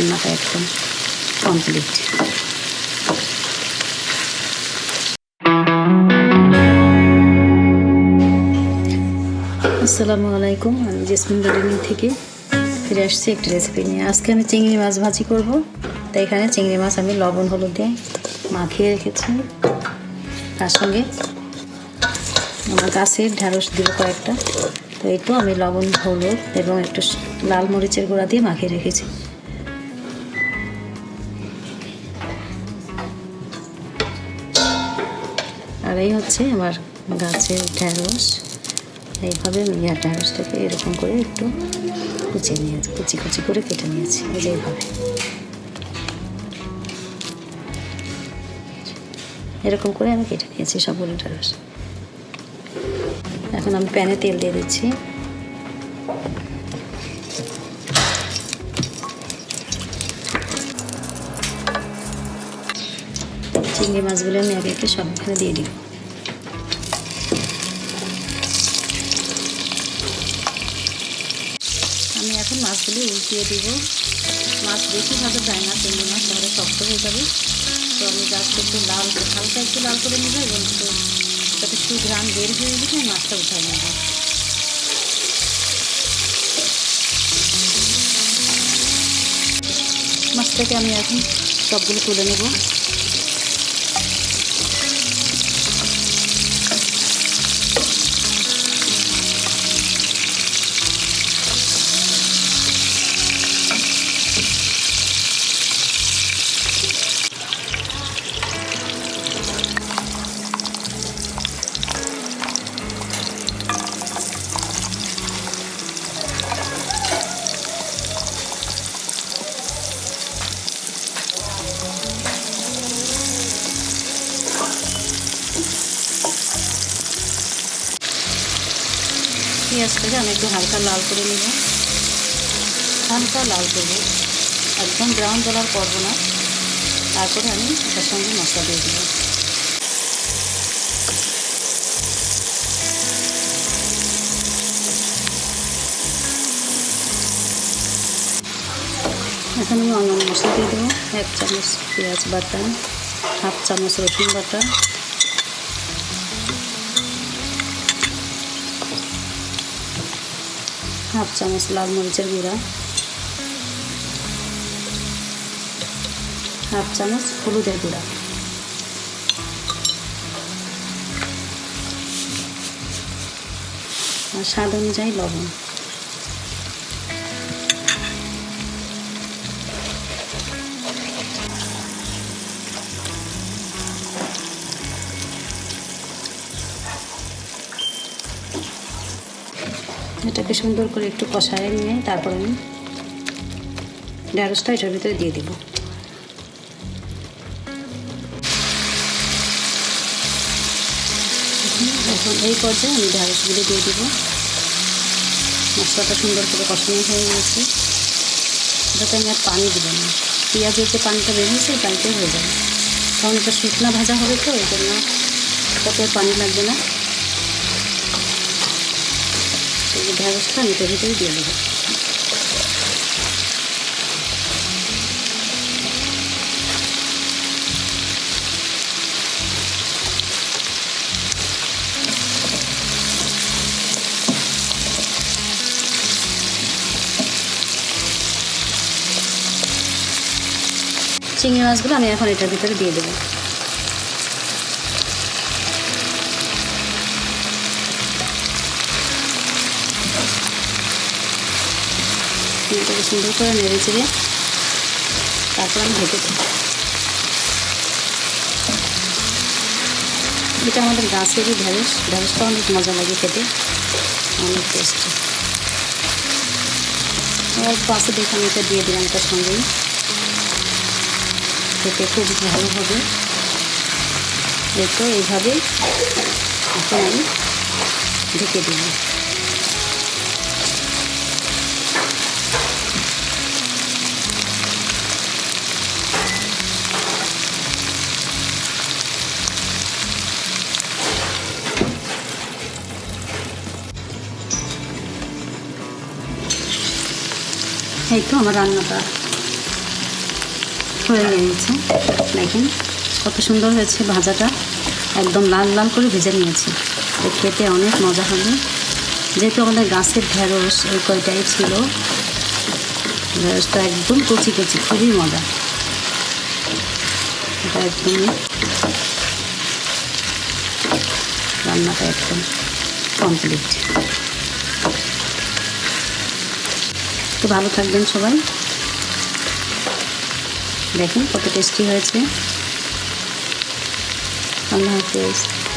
রান্নাটা একদম কমপ্লিট আসসালামু আলাইকুম, আমি জেসমিন গার্ডেনিং থেকে ফিরে আসছি একটা রেসিপি নিয়ে। আজকে আমি চিংড়ি মাছ ভাজি করব। তাই এখানে চিংড়ি মাছ আমি লবণ, হলুদ দিয়ে মাখিয়ে রেখেছি। তার সঙ্গে আমার গাছের ঢ্যাঁড়স দিব কয়েকটা। তো এই তো আমি লবণ, হলুদ এবং একটু লাল মরিচের গুঁড়া দিয়ে মাখিয়ে রেখেছি। আর এই হচ্ছে আমার গাছের ঢ্যাঁড়স। এইভাবে আমি ইয়ার ঢ্যাঁড়সটাকে এরকম করে একটু কুচিয়ে নিয়েছি কুচি কুচি করে কেটে নিয়েছি এইভাবে। এরকম করে আমি কেটে নিয়েছি সবগুলো ঢ্যাঁড়স। এখন আমি প্যানে তেল দিয়ে দিচ্ছি। চিংড়ি মাছগুলো আমি একে সব এখানে দিয়ে দিব আমি এখন মাছগুলি উল্টিয়ে দিব। মাছ বেশি যায় না, চিংড়ি মাছ তাহলে শক্ত হয়ে যাবে। তো আমি জাস্ট একটু লাল, হালকা একটু লাল করে নেব এবং একটু যাতে সুঘ্রাণ বের হয়ে আমি মাছটা উঠাই নেব। মাছটাকে আমি এখন সবগুলো তুলে নেব। পেঁয়াজটাকে আমি একটু হালকা লাল করে নেব। হালকা লাল করব। একদম ব্রাউন কালার করব না। তারপরে আমি এটার সঙ্গে মশলা দিয়ে দেবো। এখন আমি অন্যান্য মশলা দিয়ে দেবো। এক চামচ পেঁয়াজ বাটা, হাফ চামচ রসুন বাটা হাফ চামচ লাল মরিচের গুঁড়া হাফ চামচ হলুদের গুঁড়া। আর স্বাদ অনুযায়ী লবণ। এটাকে সুন্দর করে একটু কষায় নিয়ে তারপর আমি ঢ্যাঁড়সটা এটার ভিতরে দিয়ে দিব। এখন এই পর্যায়ে আমি ঢ্যাঁড়সগুলো দিয়ে দিব। মশলাটা সুন্দর করে কষানো হয়ে গেছে। এটাতে আমি আর পানি দিব না। পেঁয়াজের যে পানিটা বেরিয়েছে পানিটাই হয়ে যাবে। কারণ এটা শুকনা ভাজা হবে তো, এই জন্য কত পানি লাগবে না। ঢ্যাঁড়সটা আমি এটার ভিতরে দিয়ে দেবো। চিংড়ি মাছগুলো আমি এখন এটার ভিতরে দিয়ে দেবো। এটাকে সুন্দর করে নেড়ে চেড়ে তারপর আমি ঢেকে দিই এটা আমাদের গাছেরই ঢ্যাঁড়স ঢ্যাঁড়সটা অনেক মজা লাগে খেতে, অনেক টেস্টি এবার পাশে দেখে আমি এটা দিয়ে দিলাম এটার সঙ্গেই খেতে খুব ভালো হবে। এই তো এইভাবেই এখন আমি ঢেকে দিই এই তো আমার রান্নাটা নিয়ে নিয়েছি দেখেন কত সুন্দর হয়েছে ভাজাটা। একদম লাল লাল করে ভেজে নিয়েছি। খেতে অনেক মজা হবে। যেহেতু আমাদের গাছের ঢেঁড়স, এই কয়টাই ছিল, ঢেঁড়সটা একদম কচি কচি, খুবই মজা। এটা একদম রান্নাটা একদম কমপ্লিট তো ভালো থাকবেন সবাই। দেখুন কত টেস্টি হয়েছে। আল্লাহ হাফিজ।